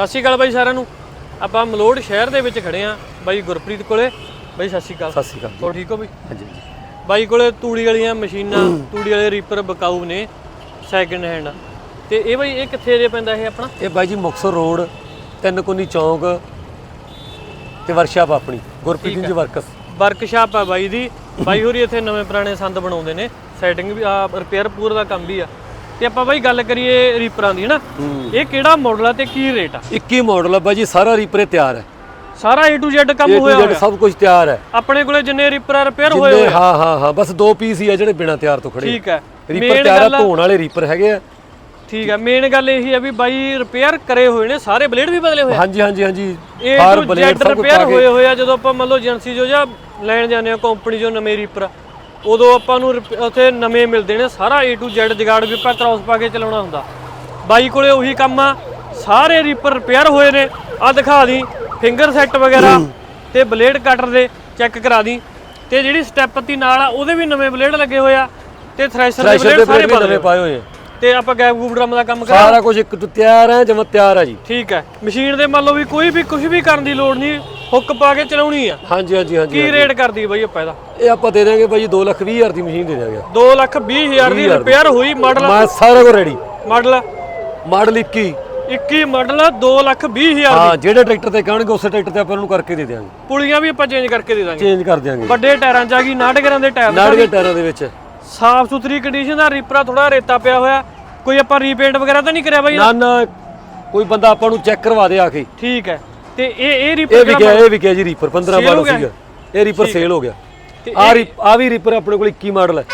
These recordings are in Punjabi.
ਸਤਿ ਸ਼੍ਰੀ ਅਕਾਲ ਬਾਈ ਸਾਰਿਆਂ ਨੂੰ। ਆਪਾਂ ਮਲੋੜ ਸ਼ਹਿਰ ਦੇ ਵਿੱਚ ਖੜੇ ਆ ਬਾਈ ਗੁਰਪ੍ਰੀਤ ਕੋਲੇ। ਬਾਈ ਸਤਿ ਸ਼੍ਰੀ ਅਕਾਲ। ਸਤਿ ਸ਼੍ਰੀ ਅਕਾਲ ਹੋਰ ਠੀਕ ਹੋ ਬਈ? ਹਾਂਜੀ ਜੀ ਬਾਈ ਕੋਲੇ ਤੂੜੀ ਵਾਲੀਆਂ ਮਸ਼ੀਨਾਂ ਤੂੜੀ ਵਾਲੇ ਰੀਪਰ ਬਕਾਊ ਨੇ ਸੈਕਿੰਡ ਹੈਂਡ ਤੇ ਇਹ ਬਾਈ ਇਹ ਕਿੱਥੇ ਜੇ ਪੈਂਦਾ ਇਹ ਆਪਣਾ? ਇਹ ਬਾਈ ਜੀ ਮੁਕਤਸਰ ਰੋਡ ਤਿੰਨ ਕੋਨੀ ਚੌਂਕ ਤੇ ਵਰਕਸ਼ਾਪ ਆਪਣੀ। ਗੁਰਪ੍ਰੀਤ ਜੀ ਵਰਕਸ ਵਰਕਸ਼ਾਪ ਆ ਬਾਈ ਦੀ। ਬਾਈ ਹੋਰੀ ਇੱਥੇ ਨਵੇਂ ਪੁਰਾਣੇ ਸੰਦ ਬਣਾਉਂਦੇ ਨੇ। ਸੈਟਿੰਗ ਵੀ ਆ ਰਿਪੇਅਰ ਪੂਰ ਦਾ ਕੰਮ ਵੀ ਆ। ਤੇ ਆਪਾਂ ਬਾਈ ਗੱਲ ਕਰੀਏ ਰੀਪਰਾਂ ਦੀ ਹਨਾ? ਇਹ ਕਿਹੜਾ ਮਾਡਲ ਆ ਤੇ ਕੀ ਰੇਟ ਆ? 21 ਮਾਡਲ ਆ ਬਾਈ ਜੀ ਸਾਰਾ ਰੀਪਰੇ ਤਿਆਰ ਹੈ। ਸਾਰਾ A to Z ਕੰਮ ਹੋਇਆ ਹੋਇਆ? ਸਭ ਕੁਝ ਤਿਆਰ ਹੈ। ਆਪਣੇ ਕੋਲੇ ਜਿੰਨੇ ਰੀਪਰ ਰਿਪੇਅਰ ਹੋਏ ਹੋਏ ਹਾਂ ਹਾਂ ਹਾਂ ਬਸ ਦੋ ਪੀਸ ਹੀ ਆ ਜਿਹੜੇ ਬਿਨਾ ਤਿਆਰ ਤੋਂ ਖੜੇ ਠੀਕ ਹੈ। ਰੀਪਰ ਤਿਆਰ ਆ ਧੋਣ ਵਾਲੇ ਰੀਪਰ ਹੈਗੇ ਆ। ਠੀਕ ਹੈ। ਮੇਨ ਗੱਲ ਇਹੀ ਆ ਵੀ ਬਾਈ ਰਿਪੇਅਰ ਕਰੇ ਹੋਏ ਨੇ ਸਾਰੇ ਬਲੇਡ ਵੀ ਬਦਲੇ ਹੋਏ ਹਾਂਜੀ ਹਾਂਜੀ ਹਾਂਜੀ। To ਬਲੇਡ ਸਭ ਰਿਪੇਅਰ ਹੋਏ ਹੋਏ ਆ ਜਦੋਂ ਆਪਾਂ ਮੰਨ ਲਓ ਏਜੰਸੀ ਜੋ ਜਾਂ ਲੈਣ ਜਾਂਦੇ ਆ ਕੰਪਨੀ ਜੋ ਨਵੇਂ ਰੀਪਰ ਉਦੋਂ ਆਪਾਂ ਨੂੰ ਉੱਥੇ ਨਵੇਂ ਮਿਲਦੇ ਨੇ ਸਾਰਾ A to Z ਜਗਾੜ ਵੀ ਆਪਾਂ ਕ੍ਰਾਸ ਪਾ ਕੇ ਚਲਾਉਣਾ ਹੁੰਦਾ। ਬਾਈ ਕੋਲੇ ਉਹੀ ਕੰਮ ਆ ਸਾਰੇ ਰੀਪਰ ਰਿਪੇਅਰ ਹੋਏ ਨੇ। ਆ ਦਿਖਾ ਦੀ ਫਿੰਗਰ ਸੈੱਟ ਵਗੈਰਾ ਤੇ ਬਲੇਡ ਕਟਰ ਦੇ ਚੈੱਕ ਕਰਾ ਦੀ। ਤੇ ਜਿਹੜੀ ਸਟੈਪ ਪੱਤੀ ਨਾਲ ਆ ਉਹਦੇ ਵੀ ਨਵੇਂ ਬਲੇਡ ਲੱਗੇ ਹੋਏ ਆ ਤੇ ਥ੍ਰੈਸ਼ਰ ਦੇ ਦੇ ਬਲੇਡ ਸਾਰੇ ਬਦਲੇ ਪਾਏ ਹੋਏ ਤੇ ਆਪਾਂ ਗੈਪ ਗੂਪ ਡਰਮ ਦਾ ਕੰਮ ਕਰਾ ਸਾਰਾ ਕੁਝ ਤਿਆਰ ਹੈ ਜਮਾ ਤਿਆਰ ਹੈ ਜੀ। ਠੀਕ ਹੈ। ਮਸ਼ੀਨ ਦੇ ਮੰਨ ਲਓ ਵੀ ਕੋਈ ਵੀ ਕੁਝ ਵੀ ਕਰਨ ਦੀ ਲੋੜ ਨਹੀਂ। ਹੁੱਕ ਪਾ ਕੇ ਚਲਾਉਣੀ ਆ। ਹਾਂਜੀ ਹਾਂਜੀ ਹਾਂਜੀ ਕੀ ਰੇਟ ਕਰਦੀ ਬਈ ਆਪਾਂ ਇਹਦਾ? ਇਹ ਆਪਾਂ ਦੇ ਦਾਂਗੇ ਬਾਈ ਜੀ 2 ਲੱਖ 20 ਹਜ਼ਾਰ ਦੀ ਮਸ਼ੀਨ ਦੇ ਦਾਂਗੇ 2 ਲੱਖ 20 ਹਜ਼ਾਰ ਦੀ ਰਿਪੇਅਰ ਹੋਈ ਮਾਡਲ। ਮੈਂ ਸਾਰਾ ਕੁਝ ready model. Model 21 21 model 2 lakh 20 ਹਜ਼ਾਰ ਹਾਂ ਜਿਹੜੇ ਟਰੈਕਟਰ ਤੇ ਕਹਿਣਗੇ ਉਸੇ ਟਰੈਕਟਰ ਤੇ ਆਪਾਂ ਉਹਨੂੰ ਕਰਕੇ ਦੇ ਦਿਆਂਗੇ। ਪੁਲੀਆਂ ਵੀ ਆਪਾਂ ਚੇਂਜ ਕਰਕੇ ਦੇ ਦਾਂਗੇ। ਚੇਂਜ ਕਰ ਦਿਆਂਗੇ। ਵੱਡੇ ਟਾਇਰਾਂ ਚ ਆ ਗਈ 90 ਗਰਾਂ ਦੇ ਟਾਇਰ ਨਾੜ ਦੇ ਟਾਇਰਾਂ ਦੇ ਵਿੱਚ। ਸਾਫ਼ ਸੁਥਰੀ ਕੰਡੀਸ਼ਨ ਦਾ ਰੀਪਰਾ ਥੋੜਾ ਰੇਤਾ ਪਿਆ ਹੋਇਆ। ਕੋਈ ਆਪਾਂ ਰੀਪੇਂਟ ਵਗੈਰਾ ਤਾਂ ਨਹੀਂ ਕਰਿਆ ਬਾਈ ਨਾ ਨਾ ਕੋਈ ਬੰਦਾ ਆਪਾਂ ਨੂੰ ਚੈੱਕ ਕਰਵਾ ਦੇ ਆ ਕੇ। ਠੀਕ ਹੈ। ਤੇ ਇਹ ਇਹ ਇਹ ਰੀਪਰ ਵੀ ਗਿਆ ਇਹ ਵੀ ਗਿਆ ਜੀ ਰੀਪਰ 15 Sale ਹੋ ਮਾਡਲ ਗਿਆ? ਸੀਗਾ। ਇਹ ਰੀਪਰ ਸੇਲ ਹੋ। ਗਿਆ। ਤੇ ਆ ਰੀ ਆ ਵੀ ਰੀਪਰ ਆਪਣੇ ਕੋਲ 21 ਮਾਡਲ ਹੈ।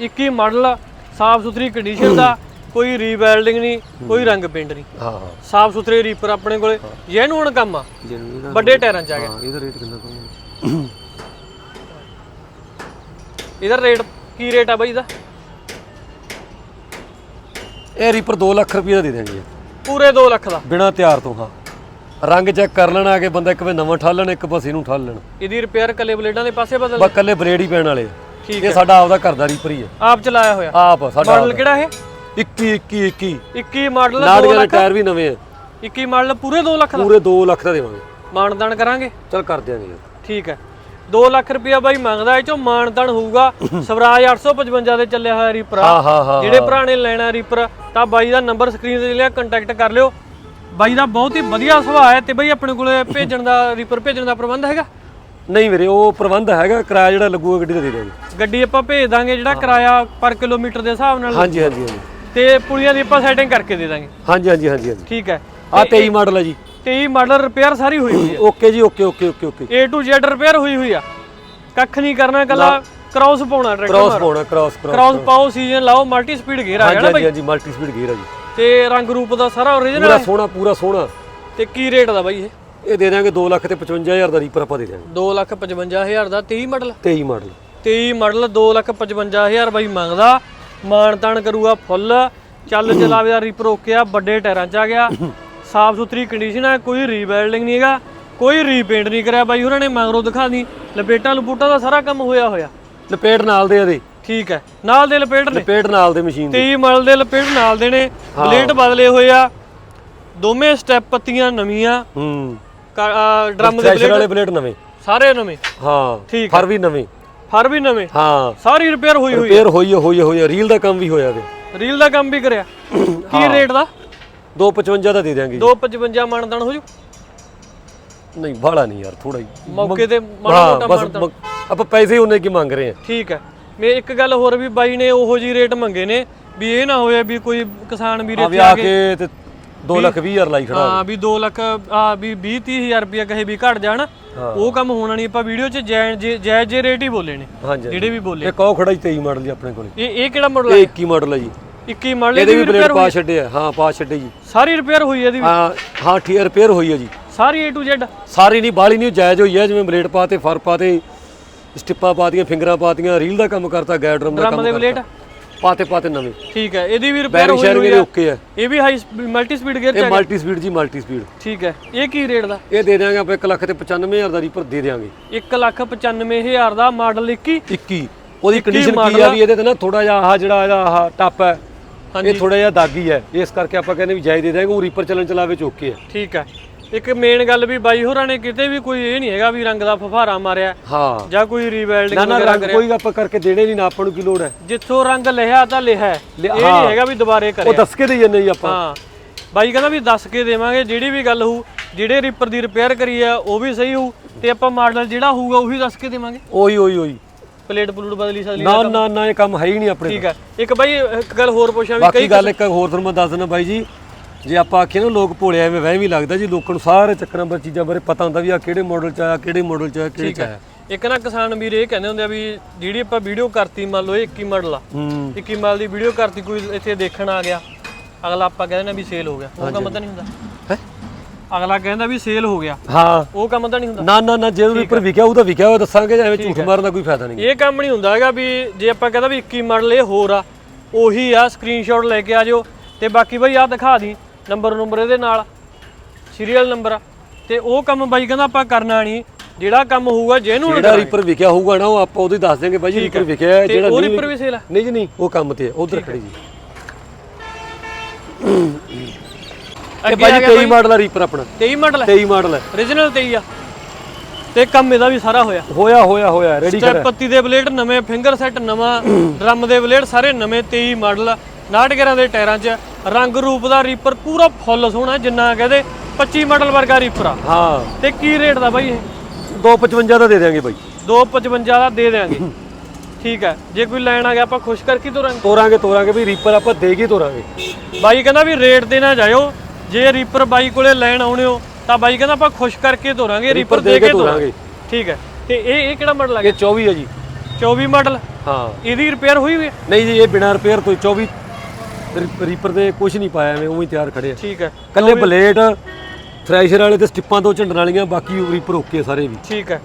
21 ਮਾਡਲ ਸਾਫ਼ ਸੁਥਰੀ ਕੰਡੀਸ਼ਨ ਦਾ ਕੋਈ ਰੀਵੈਲਡਿੰਗ ਨਹੀਂ ਕੋਈ ਰੰਗ ਪੇਂਟ ਨਹੀਂ। ਹਾਂ ਹਾਂ। ਸਾਫ਼ ਸੁਥਰੇ ਰੀਪਰ ਆਪਣੇ ਕੋਲੇ ਜੈਨੂਨ ਕੰਮ ਆ। ਜਨਵਰੀ ਵੱਡੇ ਟਾਇਰਾਂ ਚ ਆ ਗਿਆ। ਹਾਂ ਇਹਦਾ ਰੇਟ ਕਿੰਨਾ ਕਹੋਗੇ ਇਹਦਾ ਰੇਟ ਕੀ ਰੇਟ ਆ ਬਾਈ ਇਹਦਾ? ਇਹ ਰੀਪਰ 2 ਲੱਖ ਰੁਪਏ ਦਾ ਦੇ ਦਾਂਗੇ ਪੂਰੇ 2 ਲੱਖ ਦਾ। ਬਿਨਾ ਤਿਆਰ ਤੋਂ ਹਾਂ। ਰੰਗ ਚੈੱਕ ਕਰ ਲੈਣਾ ਆ ਕੇ ਬੰਦਾ ਇੱਕ ਵੇ ਨਵਾਂ ਠਾਲਣ ਇੱਕ ਪਾਸੇ ਨੂੰ ਠਾਲਣ ਇਹਦੀ ਰਿਪੇਅਰ ਕੱਲੇ ਬਲੇਡਾਂ ਦੇ ਪਾਸੇ ਬਦਲ ਬਸ ਕੱਲੇ ਬਲੇਡ ਹੀ ਪੈਣ ਵਾਲੇ। ਠੀਕ ਇਹ ਸਾਡਾ ਆਪਦਾ ਘਰ ਦਾ ਰੀਪਰ ਹੀ ਹੈ ਆਪ ਚਲਾਇਆ ਹੋਇਆ? ਆਪ ਸਾਡਾ ਮਾਡਲ ਕਿਹੜਾ ਇਹ? 21 21 21 21 ਮਾਡਲ 2 ਦੇ ਲੱਖ? ਟਾਇਰ ਵੀ ਨਵੇਂ ਆ। 21 ਮਾਡਲ ਪੂਰੇ 2 ਲੱਖ ਦਾ? ਪੂਰੇ 2 ਲੱਖ ਦਾ ਦੇਵਾਂਗੇ। ਮਾਨਦਾਨ ਕਰਾਂਗੇ? ਚਲ ਕਰ ਦਿਆਂਗੇ ਠੀਕ ਹੈ। 2 ਲੱਖ ਰੁਪਇਆ ਬਾਈ ਮੰਗਦਾ ਇਹ ਚੋਂ ਮਾਨਦਾਨ ਹੋਊਗਾ। ਸਵਰਾਜ 855 ਦੇ ਚੱਲਿਆ ਹੋਇਆ ਰੀਪਰ ਜਿਹੜੇ ਭਰਾ ਨੇ ਲੈਣਾ ਰੀਪਰ ਤਾਂ ਬਾਈ ਦਾ ਨੰਬਰ ਸਕਰੀਨ ਤੇ ਲਿਆ ਕੰਟੈਕਟ ਕਰ ਲਿਓ। ਬਾਈ ਦਾ ਬਹੁਤ ਹੀ ਵਧੀਆ ਸੁਭਾਅ ਹੈ ਤੇ ਬਾਈ ਆਪਣੇ ਕੋਲੇ ਭੇਜਣ ਦਾ ਰੀਪਰ ਭੇਜਣ ਦਾ ਪ੍ਰਬੰਧ ਹੈਗਾ? ਨਹੀਂ ਵੀਰੇ ਉਹ ਪ੍ਰਬੰਧ ਹੈਗਾ ਕਿਰਾਇਆ ਜਿਹੜਾ ਲੱਗੂਗਾ ਗੱਡੀ ਦਾ ਦੇ ਦਿਆਂਗੇ। ਗੱਡੀ ਆਪਾਂ ਭੇਜ ਦਾਂਗੇ ਜਿਹੜਾ ਕਿਰਾਇਆ ਪਰ ਕਿਲੋਮੀਟਰ ਦੇ ਹਿਸਾਬ ਨਾਲ ਹਾਂਜੀ ਹਾਂਜੀ ਹਾਂਜੀ। ਤੇ ਪੁਲੀਆਂ ਦੀ ਆਪਾਂ ਸੈਟਿੰਗ ਕਰਕੇ ਦੇ ਦਾਂਗੇ। ਹਾਂਜੀ ਹਾਂਜੀ ਹਾਂਜੀ ਹਾਂਜੀ। ਠੀਕ ਹੈ। ਆ 23 ਮਾਡਲ ਹੈ ਜੀ। 23 ਮਾਡਲ ਰਿਪੇਅਰ ਸਾਰੀ ਹੋਈ ਹੋਈ ਓਕੇ ਜੀ ਓਕੇ ਓਕੇ ਓਕੇ ਓਕੇ। ਹੈ A to Z ਰਿਪੇਅਰ ਹੋਈ ਹੋਈ ਆ। ਕੱਖ ਨਹੀਂ ਕਰਨਾ ਕੱਲਾ ਕ੍ਰਾਸ ਪਾਉਣਾ ਕ੍ਰਾਸ ਟਰੈਕਟਰ ਪਾਉਣਾ ਕ੍ਰਾਸ ਕ੍ਰਾਸ ਕ੍ਰਾਸ ਪਾਓ ਸੀਜ਼ਨ ਲਾਓ ਮਲਟੀ ਸਪੀਡ ਗੇਅਰ ਆ ਹਾਂਜੀ ਨਾ ਹਾਂਜੀ ਬਾਈ। ਹਾਂਜੀ ਮਲਟੀ ਸਪੀਡ ਗੇਅਰ ਹੈ ਜੀ। ਤੇ ਰੰਗ ਰੂਪ ਦਾ ਸਾਰਾ ਓਰੀਜਨਲ ਪੂਰਾ ਹੈ। ਸੋਹਣਾ ਪੂਰਾ ਸੋਹਣਾ। ਤੇ ਕੀ ਰੇਟ ਦਾ ਬਾਈ ਇਹ? ਇਹ ਦੇ ਦਾਂਗੇ 2 ਲੱਖ ਤੇ 55000 ਦਾ ਰੀਪਰ ਆਪਾਂ ਦੇ ਦਿਆਂਗੇ। 2 ਲੱਖ 55000 ਦਾ 23 ਮਾਡਲ 23 ਮਾਡਲ 23 ਮਾਡਲ 2 ਲੱਖ 55000 ਬਾਈ ਮੰਗਦਾ। ਮਾਨਤਾਨ ਕਰੂਗਾ ਫੁੱਲ। ਚੱਲ ਚਲਾਵੇ ਦਾ ਰੀਪਰ ਓਕੇ ਆ ਵੱਡੇ ਟਾਇਰਾਂ ਚ ਆ ਗਿਆ। ਸਾਫ਼ ਸੁਥਰੀ ਕੰਡੀਸ਼ਨ ਹੈ ਕੋਈ ਰੀਵੈਲਡਿੰਗ ਨਹੀਂ ਹੈਗਾ। ਕੋਈ ਰੀਪੇਂਟ ਨਹੀਂ ਕਰਿਆ ਬਾਈ ਉਹਨਾਂ ਨੇ ਮਗਰੋਂ ਦਿਖਾ ਦੀ। ਲਪੇਟਾਂ ਲਪੂਟਾਂ ਦਾ ਸਾਰਾ ਕੰਮ ਹੋਇਆ ਹੋਇਆ ਲਪੇਟ ਨਾਲ ਦੇ ਇਹਦੇ ਠੀਕ ਹੈ। ਨਾਲ ਦੇ ਲਪੇਟ ਨੇ। ਲਪੇਟ ਨਾਲ ਦੇ ਮਸ਼ੀਨ ਦੇ। 23 ਮਾਡਲ ਦੇ ਲਪੇਟ ਨਾਲ ਦੇ ਨੇ। ਬਲੇਡ ਬਦਲੇ ਹੋਏ ਆ। ਦੋਵੇਂ ਸਟੈਪ ਪੱਤੀਆਂ ਨਵੀਆਂ। ਹੂੰ। ਡਰਮ ਦੇ ਥ੍ਰੈਸ਼ਰ ਵਾਲੇ ਬਲੇਡ ਨਵੇਂ। ਸਾਰੇ ਨਵੇਂ। ਹਾਂ। ਠੀਕ ਫਰ ਵੀ ਨਵੇਂ। ਫਰ ਵੀ ਨਵੇਂ। ਹਾਂ। ਸਾਰੀ ਰਿਪੇਅਰ ਹੋਈ ਹੋਈ ਰਿਪੇਅਰ ਹੋਈ ਹੋਈ ਹੋਈ ਹੈ। ਰੀਲ ਦਾ ਕੰਮ ਵੀ ਹੋਇਆ ਵੇ। ਰੀਲ ਦਾ ਕੰਮ ਵੀ ਕਰਿਆ। ਕੀ ਰੇਟ ਦਾ? 255 ਦਾ ਦੇ ਦਿਆਂਗੇ। 255 ਮਾਨਦਾਨ ਹੋ ਜੂ। ਨਹੀਂ ਬਾਹਲਾ ਨਹੀਂ ਯਾਰ ਥੋੜਾ ਹੀ। ਮੌਕੇ ਤੇ ਮਾੜਾ ਮੋਟਾ ਮਾਨਦਾਨ ਆਪਾਂ ਪੈਸੇ ਉਹਨੇ ਕੀ ਮੰਗ ਰਹੇ ਆ। ਠੀਕ ਹੈ। ਮੈਂ ਇੱਕ ਗੱਲ ਹੋਰ ਵੀ ਬਾਈ ਨੇ ਉਹੋ ਜੀ ਰੇਟ ਮੰਗੇ ਨੇ ਵੀ ਇਹ ਨਾ ਹੋਇਆ ਵੀ ਕੋਈ ਕਿਸਾਨ ਵੀਰ ਇੱਥੇ ਆ ਕੇ ਤੇ 2 ਲੱਖ 20 ਹਜ਼ਾਰ ਲਾਈ ਖੜਾ ਹਾਂ ਵੀ 2 ਲੱਖ ਆ ਵੀ 20 30000 ਰੁਪਇਆ ਕਹੇ ਵੀ ਘਟ ਜਾਣ ਉਹ ਕੰਮ ਹੋਣਾ ਨਹੀਂ। ਆਪਾਂ ਵੀਡੀਓ 'ਚ ਜਾਇਜ਼ ਜੇ- ਜੇ ਰੇਟ ਹੀ ਬੋਲੇ ਨੇ ਜਿਹੜੇ ਵੀ ਬੋਲੇ। ਇਹ ਕੌ ਖੜਾ ਹੀ 23 ਮਾਡਲ ਜੀ ਆਪਣੇ ਕੋਲੇ। ਇਹ ਇਹ ਕਿਹੜਾ ਮਾਡਲ ਇਹ ਹੈ 21 ਮਾਡਲ ਹੈ ਜੀ 21 ਮਾਡਲ ਇਹਦੇ ਵੀ ਬਲੇਡ ਰਿਪੇਅਰ ਪਾ ਛੱਡੇ ਆ। ਹਾਂ ਪਾ ਛੱਡੇ ਜੀ। ਸਾਰੀ ਰਿਪੇਅਰ ਹੋਈ ਹੈ ਇਹਦੀ ਹਾਂ ਹਾਂ ਠੀਕ ਰਿਪੇਅਰ ਹੋਈ ਹੈ ਜੀ। ਸਾਰੀ A to Z ਸਾਰੀ ਨਹੀਂ ਬਾਲੀ ਨਹੀਂ ਜਾਇਜ਼ ਹੋਈ ਹੈ ਜਿਵੇਂ ਬਲੇਡ ਪਾਤੇ ਫਰ ਪਾਤੇ ਸਟਿੱਪਾਂ ਪਾਤੀਆਂ ਫਿੰਗਰਾਂ ਪਾਤੀਆਂ ਰੀਲ ਦਾ ਕੰਮ ਕਰਤਾ ਗੈਰ ਡਰਮ ਦਾ ਡਰਮ ਕੰਮ ਦੇ ਬਲੇਡ ਕਰਤਾ। ਪਾਤੇ ਪਾਤੇ ਨਵੇਂ। ਠੀਕ ਹੈ ਇਹਦੀ ਵੀ ਰਿਪੇਅਰ ਬੈਰਿੰਗ ਹੋਈ ਸ਼ੇਅਰਿੰਗ ਹੋਈ ਇਹਦੇ ਓਕੇ ਹੈ ਇਹ ਵੀ ਹਾਈ ਮਲਟੀ ਸਪੀਡ ਗੇਅਰ ਇਹ ਮਲਟੀ ਸਪੀਡ ਜੀ ਮਲਟੀ ਸਪੀਡ ਠੀਕ ਹੈ ਇਹ ਕੀ ਰੇਟ ਦਾ? ਇਹ ਦੇ ਦਿਆਂਗੇ ਆਪਾਂ 1 ਲੱਖ ਤੇ 95000 ਦਾ ਰੀਪਰ ਦੇ ਦਿਆਂਗੇ। 1 ਲੱਖ 95000 ਦਾ ਮਾਡਲ 21 21 ਉਹਦੀ ਕੰਡੀਸ਼ਨ ਕੀ ਆ ਵੀ ਇਹਦੇ ਤੇ ਨਾ ਥੋੜਾ ਜਿਹਾ ਆਹ ਜਿਹੜਾ ਇਹਦਾ ਆਹ ਟੱਪ ਹੈ ਹਾਂਜੀ। ਇਹ ਥੋੜਾ ਜਿਹਾ ਦਾਗੀ ਹੈ। ਇਸ ਕਰਕੇ ਆਪਾਂ ਕਹਿੰਦੇ ਵੀ ਜਾਇਜ਼ ਦੇ ਦਾਂਗੇ ਉਹ ਰੀਪਰ ਚੱਲਣ ਚਲਾਵੇ ਚ ਓਕੇ ਹੈ ਠੀਕ ਹੈ। ਇੱਕ ਮੇਨ ਗੱਲ ਵੀ ਬਾਈ ਹੋਰਾਂ ਨੇ ਕਿਤੇ ਵੀ ਕੋਈ ਇਹ ਨਹੀਂ ਹੈਗਾ ਵੀ ਰੰਗ ਦਾ ਫਫਾਰਾ ਮਾਰਿਆ ਹਾਂ। ਜਾਂ ਕੋਈ ਰੀਵੈਲਡਿੰਗ ਨਾ ਨਾ ਰੰਗ ਕੋਈ ਆਪਾਂ ਕਰਕੇ ਦੇਣੇ ਨਹੀਂ ਨਾ ਆਪਾਂ ਨੂੰ ਕੀ ਲੋੜ ਹੈ? ਜਿੱਥੋਂ ਰੰਗ ਲਿਆ ਤਾਂ ਲਿਆ। ਇਹ ਨਹੀਂ। ਹੈਗਾ ਵੀ ਦੁਬਾਰੇ ਉਹ ਕਰਿਆ ਦੱਸ ਕੇ ਦੇ ਜੰਨੇ ਜੀ ਆਪਾਂ। ਹਾਂ। ਬਾਈ ਕਹਿੰਦਾ ਵੀ ਦੱਸ ਕੇ ਦੇਵਾਂਗੇ ਜਿਹੜੀ ਵੀ ਗੱਲ ਹੋਊ ਜਿਹੜੇ ਰੀਪਰ ਦੀ ਰਿਪੇਅਰ ਕਰੀ ਆ ਉਹ ਵੀ ਸਹੀ ਹੋਊ ਤੇ ਆਪਾਂ ਮਾਡਲ ਜਿਹੜਾ ਹੋਊਗਾ ਉਹੀ ਦੱਸ ਕੇ ਦੇਵਾਂਗੇ। ਉਹੀ ਉਹੀ ਉਹੀ ਪਲੇਟ ਪਲੂਟ ਬਦਲੀ ਸਕਦੀ ਨਾ ਨਾ ਨਾ ਇਹ ਕੰਮ ਹੈ ਹੀ ਨਹੀਂ ਆਪਣੇ ਠੀਕ ਹੈ। ਇੱਕ ਬਾਈ ਇੱਕ ਗੱਲ ਹੋਰ ਪੁੱਛਾਂ ਵੀ ਕਈ ਗੱਲ ਇੱਕ ਹੋਰ ਤੁਹਾਨੂੰ ਮੈਂ ਦੱਸ ਦਿੰਦਾ ਬਾਈ ਜੀ ਜੇ ਆਪਾਂ ਆਖੀਏ ਨਾ ਲੋਕ ਭੋਲੇ ਐਵੇਂ ਵਹਿਮ ਹੀ ਲੱਗਦਾ ਜੀ ਲੋਕਾਂ ਨੂੰ ਸਾਰੇ ਚੱਕਰਾਂ ਬਾਰੇ ਚੀਜ਼ਾਂ ਬਾਰੇ ਪਤਾ ਹੁੰਦਾ ਵੀ ਆ ਕਿਹੜੇ ਮਾਡਲ ਚ ਆਇਆ ਕਿਹੜੇ ਮਾਡਲ ਚ ਆਇਆ ਕਿਹੜੇ ਚ ਆਇਆ। ਇੱਕ ਨਾ ਕਿਸਾਨ ਵੀਰ ਇਹ ਕਹਿੰਦੇ ਹੁੰਦੇ ਆ ਵੀ ਜਿਹੜੀ ਆਪਾਂ ਵੀਡੀਓ ਕਰਤੀ ਮੰਨ ਲਓ ਇਹ 21 ਮਾਡਲ ਆ। ਹੂੰ। 21 ਮਾਡਲ ਦੀ ਵੀਡੀਓ ਕਰਤੀ ਕੋਈ ਇੱਥੇ ਦੇਖਣ ਆ ਗਿਆ। ਅਗਲਾ ਆਪਾਂ ਕਹਿੰਦੇ ਨੇ ਵੀ ਸੇਲ ਹੋ ਗਿਆ। ਉਹ ਕੰਮ ਤਾਂ ਨਹੀਂ ਹੁੰਦਾ। ਹੈਂ? ਅਗਲਾ ਕਹਿੰਦਾ ਵੀ ਸੇਲ ਹੋ ਗਿਆ। ਹਾਂ। ਉਹ ਕੰਮ ਤਾਂ ਨਹੀਂ ਹੁੰਦਾ। ਨਾ ਨਾ ਨਾ ਜੇ ਉਹਦੇ ਉੱਪਰ ਵਿਕਿਆ ਉਹਦਾ ਵਿਕਿਆ ਹੋਇਆ ਦੱਸਾਂਗੇ ਐਵੇਂ ਝੂਠ ਮਾਰਨ ਦਾ ਕੋਈ ਫਾਇਦਾ ਨਹੀਂ। ਇਹ ਕੰਮ ਨਹੀਂ ਹੁੰਦਾ ਹੈਗਾ ਵੀ ਜੇ ਆਪਾਂ ਕਹਿੰਦਾ ਵੀ 21 ਮਾਡਲ ਇਹ ਹੋਰ ਆ ਉਹੀ ਆ ਸਕਰੀਨਸ਼ਾਟ ਲੈ ਕੇ ਆ ਜਾਓ ਤੇ ਬਾਕੀ ਬਈ ਆ ਦਿਖਾ ਦੀ। ਨੰਬਰ ਨੰਬਰ ਇਹਦੇ ਨਾਲ ਸੀਰੀਅਲ ਨੰਬਰ ਤੇ ਉਹ ਕੰਮ ਬਾਈ ਕਹਿੰਦਾ ਆਪਾਂ ਕਰਨਾ ਨਹੀਂ ਜਿਹੜਾ ਕੰਮ ਹੋਊਗਾ ਜਿਹਨੂੰ ਜਿਹੜਾ ਰੀਪਰ ਵਿਕਿਆ ਹੋਊਗਾ ਨਾ ਉਹ ਆਪਾਂ ਉਹਦੇ ਦੱਸ ਦਿਆਂਗੇ ਬਾਈ ਜੀ ਰੀਪਰ ਵਿਕਿਆ ਜਿਹੜਾ ਉਹ ਰੀਪਰ ਵੀ ਸੇਲ ਆ। ਨਹੀਂ ਜੀ ਨਹੀਂ ਉਹ ਕੰਮ ਤੇ ਉਧਰ ਖੜੀ ਜੀ। ਇਹ ਬਾਈ ਆ ਜੀ ਗਿਆ 23 ਮਾਡਲ ਆ ਰੀਪਰ ਆਪਣਾ। 23 ਮਾਡਲ ਹੈ 23 ਮਾਡਲ ਹੈ origignal 23 ਆ। ਤੇ ਕੰਮ ਇਹਦਾ ਵੀ ਸਾਰਾ ਹੋਇਆ। ਹੋਇਆ ਹੋਇਆ ਹੋਇਆ ਰੈਡੀ ਸਟੈਪ ਪੱਤੀ ਦੇ ਬਲੇਡ ਨਵੇਂ ਫਿੰਗਰ ਸੈੱਟ ਨਵਾਂ ਡਰਮ ਦੇ ਬਲੇਡ ਸਾਰੇ ਨਵੇਂ 23 ਮਾਡਲ 69 ਦੇ ਟਾਇਰਾਂ 'ਚ ਰੰਗ ਰੂਪ ਦਾ ਰੀਪਰ ਪੂਰਾ ਫੁੱਲ ਸੋਹਣਾ ਜਿੰਨਾ ਕਹਦੇ 25 ਮਾਡਲ ਵਰਗਾ ਰੀਪਰ ਆ। ਹਾਂ। ਤੇ ਕੀ ਰੇਟ ਦਾ ਬਾਈ ਇਹ? 255 ਦਾ ਦੇ ਦਿਆਂਗੇ ਬਾਈ। 255 ਦਾ ਦੇ ਦੇਾਂਗੇ ਠੀਕ ਹੈ ਜੇ ਕੋਈ ਲੈਣ ਆ ਗਿਆ ਆਪਾਂ ਖੁਸ਼ ਕਰਕੇ ਤੋਰਾਂਗੇ। ਤੋਰਾਂਗੇ ਤੋਰਾਂਗੇ ਵੀ ਰੀਪਰ ਆਪਾਂ ਦੇ ਕੇ ਤੋਰਾਂਗੇ। ਬਾਈ ਕਹਿੰਦਾ ਵੀ ਰੇਟ ਨਾ ਜਾਇਓ ਜੇ ਰੀਪਰ ਬਾਈ ਕੋਲੇ ਲੈਣ ਆਉਣੇ ਹੋ ਤਾਂ ਬਾਈ ਕਹਿੰਦਾ ਆਪਾਂ ਖੁਸ਼ ਕਰਕੇ ਤੋਰਾਂਗੇ ਰੀਪਰ ਦੇ ਕੇ ਤੋਰਾਂਗੇ। ਠੀਕ ਹੈ ਤੇ ਇਹ ਇਹ ਕਿਹੜਾ ਮਾਡਲ ਆ ਗਿਆ? ਇਹ 24 ਹੈ ਜੀ। 24 ਮਾਡਲ ਹਾਂ। ਇਹਦੀ ਰਿਪੇਅਰ ਹੋਈ ਹੋਈ ਹੈ ਨਹੀਂ ਜੀ ਇਹ ਬਿਨਾ ਰਿਪੇਅਰ ਤੋਂ ਹੀ 24 ਰੀ- ਰੀਪਰ ਦੇ ਕੁਝ ਨਹੀਂ ਪਾਇਆ ਐਵੇਂ ਉਵੇਂ ਹੀ ਤਿਆਰ ਖੜੇ ਆ। ਠੀਕ ਹੈ। ਕੱਲੇ ਬਲੇਡ ਥ੍ਰੈਸ਼ਰ ਵਾਲੇ ਤੇ ਸਟਿੱਪਾਂ ਤੋਂ ਝੰਡਣ ਵਾਲੀਆਂ ਬਾਕੀ ਰੀਪਰ ਓਕੇ ਸਾਰੇ ਵੀ। ਠੀਕ ਹੈ।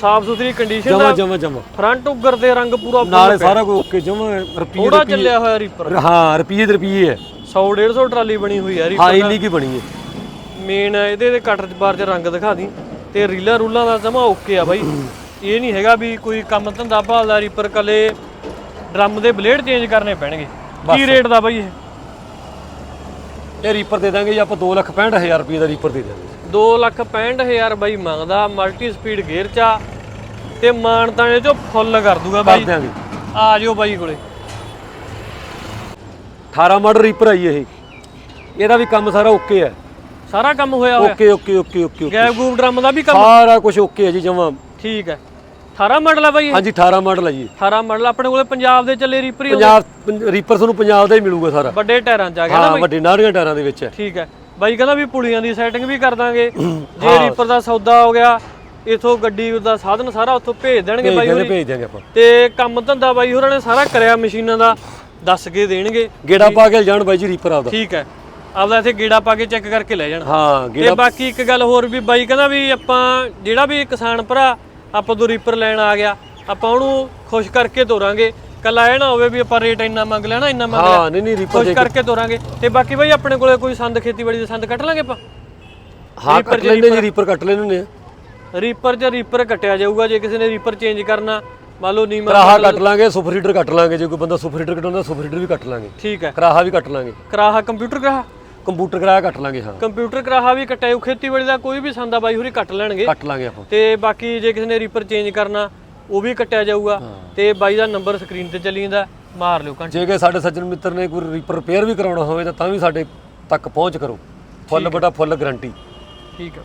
ਸਾਫ਼ ਸੁਥਰੀ ਕੰਡੀਸ਼ਨ ਜਮਾ ਦਾ ਜਮਾ ਜਮਾ। ਫਰੰਟ ਉੱਗਰ ਦੇ ਰੰਗ ਪੂਰਾ ਨਾਲੇ ਸਾਰਾ ਕੁਝ ਓਕੇ ਜਮਾ ਰੁਪਈਏ ਥੋੜਾ ਚੱਲਿਆ ਹੋਇਆ ਰੀਪਰ। ਹਾਂ ਰੁਪਈਏ ਦੇ ਰੁਪਈਏ ਹੈ 100 150 ਟਰਾਲੀ ਬਣੀ ਹੋਈ ਹੈ ਰੀਪਰ ਇੰਨੀ ਕੀ ਬਣੀ ਹੈ ਮੇਨ ਇਹਦੇ ਦੇ ਕਟਰ ਬਾਰ ਚ ਰੰਗ ਦਿਖਾ ਦੀ। ਤੇ ਰੀਲਾਂ ਰੂਲਾਂ ਦਾ ਜਮਾ ਓਕੇ ਆ ਬਾਈ। ਇਹ ਨਹੀਂ ਹੈਗਾ ਵੀ ਕੋਈ ਕੰਮ ਧੰਦਾ ਭਾਲਦਾ ਰੀਪਰ ਕੱਲੇ ਡਰਮ ਦੇ ਬਲੇਡ ਚੇਂਜ ਕਰਨੇ ਪੈਣਗੇ। ਕੀ ਰੇਟ ਦਾ ਬਾਈ ਇਹ? ਇਹ ਰੀਪਰ ਦੇ ਦਾਂਗੇ ਜੀ ਆਪਾਂ 265000 ਰੁਪਏ ਦਾ ਰੀਪਰ ਦੇ ਦਾਂਗੇ। 265000 ਬਾਈ ਮੰਗਦਾ ਮਲਟੀ ਸਪੀਡ ਗੇਅਰ ਚ ਆ ਤੇ ਮਾਨਤਾਣੇ ਚੋਂ ਫੁੱਲ ਕਰ ਦੂਗਾ ਕਰ ਬਾਈ ਦਿਆਂਗੇ। ਆ ਜਿਓ ਬਾਈ ਕੋਲੇ। 18 ਮਾਡਲ ਰੀਪਰ ਆਈ ਇਹ। ਇਹਦਾ ਵੀ ਕੰਮ ਸਾਰਾ ਓਕੇ ਹੈ ਸਾਰਾ ਕੰਮ ਹੋਇਆ ਹੋਇਆ? Okay okay okay okay gap ਗੂਪ drum ਦਾ ਵੀ ਕੰਮ? ਸਾਰਾ ਕੁਝ ਓਕੇ ਹੈ ਜੀ ਜਮਾ। ਠੀਕ ਹੈ 18 ਮਾਡਲ ਆ ਬਾਈ ਇਹ? ਹਾਂਜੀ 18 ਮਾਡਲ ਹੈ ਜੀ। 18 ਮਾਡਲ ਆਪਣੇ ਕੋਲੇ ਪੰਜਾਬ ਦੇ ਚੱਲੇ ਰੀਪਰ ਹੀ ਹੋਊ। ਪੰਜਾਬ ਪੰਜ- ਰੀਪਰ ਤੁਹਾਨੂੰ ਪੰਜਾਬ ਦਾ ਹੀ ਮਿਲੂਗਾ ਸਾਰਾ। ਵੱਡੇ ਟਾਇਰਾਂ ਚ ਆ ਗਿਆ ਨਾ ਹਾਂ ਵੱਡੇ ਨਾੜੀਆਂ ਟਾਇਰਾਂ ਦੇ ਵਿੱਚ ਹੈ। ਠੀਕ ਹੈ। ਬਾਈ ਕਹਿੰਦਾ ਵੀ ਪੁਲੀਆਂ ਦੀ ਸੈਟਿੰਗ ਵੀ ਕਰ ਦਾਂਗੇ। ਜੇ ਰੀਪਰ ਦਾ ਸੌਦਾ ਹੋ ਗਿਆ ਇਥੋਂ ਗੱਡੀ ਦਾ ਸਾਧਨ ਸਾਰਾ ਉੱਥੋਂ ਭੇਜ ਦੇਣਗੇ ਭੇਜ ਬਾਈ ਦਿਆਂਗੇ ਹੋਰੀ। ਭੇਜ ਦਿਆਂਗੇ ਆਪਾਂ। ਤੇ ਕੰਮ ਧੰਦਾ ਬਾਈ ਹੋਰਾਂ ਨੇ ਸਾਰਾ ਕਰਿਆ ਮਸ਼ੀਨਾਂ ਦਾ ਦੱਸ ਕੇ ਦੇਣਗੇ। ਗੇੜਾ ਪਾ ਕੇ ਜਾਣ ਬਾਈ ਜੀ ਰੀਪਰ ਆਪਦਾ। ਠੀਕ ਹੈ। ਆਪਦਾ ਇੱਥੇ ਗੇੜਾ ਪਾ ਕੇ ਚੈੱਕ ਕਰਕੇ ਲੈ ਜਾਣਾ। ਹਾਂ ਤੇ ਗੇੜਾ ਬਾਕੀ ਇੱਕ ਗੱਲ ਹੋਰ ਵੀ ਬਾਈ ਕਹਿੰਦਾ ਵੀ ਆਪਾਂ ਜਿਹੜਾ ਵੀ ਕਿਸਾਨ ਭਰਾ ਆਪਾਂ ਤੋਂ ਰੀਪਰ ਲੈਣ ਆ ਗਿਆ ਆਪਾਂ ਉਹਨੂੰ ਖੁਸ਼ ਕਰਕੇ ਤੋਰਾਂਗੇ। ਕੱਲਾ ਇਹ ਨਾ ਹੋਵੇ ਵੀ ਆਪਾਂ ਰੇਟ ਇੰਨਾ ਮੰਗ ਲੈਣਾ ਇੰਨਾ ਮੰਗ ਹਾਂ ਨਹੀਂ ਨਹੀਂ ਰੀਪਰ ਖੁਸ਼ ਕਰਕੇ ਤੋਰਾਂਗੇ। ਤੇ ਬਾਕੀ ਬਾਈ ਆਪਣੇ ਕੋਲੇ ਕੋਈ ਸੰਦ ਖੇਤੀਬਾੜੀ ਦੇ ਸੰਦ ਕੱਟ ਲਾਂਗੇ ਆਪਾਂ? ਹਾਂ ਕੱਟ ਲੈਂਦੇ ਜੀ ਰੀਪਰ ਕੱਟ ਲੈਣੇ ਨੇ ਰੀਪਰ ਜਾਂ ਰੀਪਰ ਕੱਟਿਆ ਜਾਊਗਾ ਜੇ ਕਿਸੇ ਨੇ ਰੀਪਰ ਚੇਂਜ ਕਰਨਾ ਮੰਨ ਲਓ ਨੀਮਾ ਕਰਾਹਾ ਕੱਟ ਲਾਂਗੇ ਸੁਪਰ ਹੀਟਰ ਕੱਟ ਲਾਂਗੇ ਜੇ ਕੋਈ ਬੰਦਾ ਸੁਪਰ ਹੀਟਰ ਕਟਾਉਂਦਾ ਸੁਪਰ ਹੀਟਰ ਵੀ ਕੱਟ ਲਾਂਗੇ। ਠੀਕ ਹੈ। ਕਰਾਹਾ ਵੀ ਕੱਟ ਲਾਂਗੇ। ਕਰਾਹਾ ਕੰਪਿਊਟਰ ਕਰਾਹਾ? ਕੰਪਿਊਟਰ ਕਰਾਇਆ ਕੱਟ ਲਾਂਗੇ ਹਾਂ। ਕੰਪਿਊਟਰ ਕਰਾਹਾ ਵੀ ਜਾਊ ਖੇਤੀਬਾੜੀ ਦਾ ਕੋਈ ਵੀ ਸੰਦਾ ਬਾਈ ਹੋਰੀ ਕੱਟ ਲੈਣਗੇ। ਕੱਟ ਲਾਂਗੇ ਆਪਾਂ। ਤੇ ਬਾਕੀ ਜੇ ਕਿਸੇ ਨੇ ਰੀਪਰ ਚੇਂਜ ਕਰਨਾ ਉਹ ਵੀ ਕੱਟਿਆ ਜਾਊਗਾ। ਤੇ ਬਾਈ ਦਾ ਨੰਬਰ ਸਕਰੀਨ ਤੇ ਚੱਲੀ ਜਾਂਦਾ ਮਾਰ ਲਿਓ ਘੰਟੇ। ਜੇ ਕਿ ਸਾਡੇ ਸੱਜਣ ਮਿੱਤਰ ਨੇ ਕੋਈ ਰੀਪਰ ਰਿਪੇਅਰ ਵੀ ਕਰਾਉਣਾ ਹੋਵੇ ਤਾਂ ਤਾਂ ਵੀ ਸਾਡੇ ਤੱਕ ਪਹੁੰਚ ਕਰੋ। ਫੁੱਲ ਬਟਾ ਫੁੱਲ ਗਾਰੰਟੀ। ਠੀਕ ਹੈ।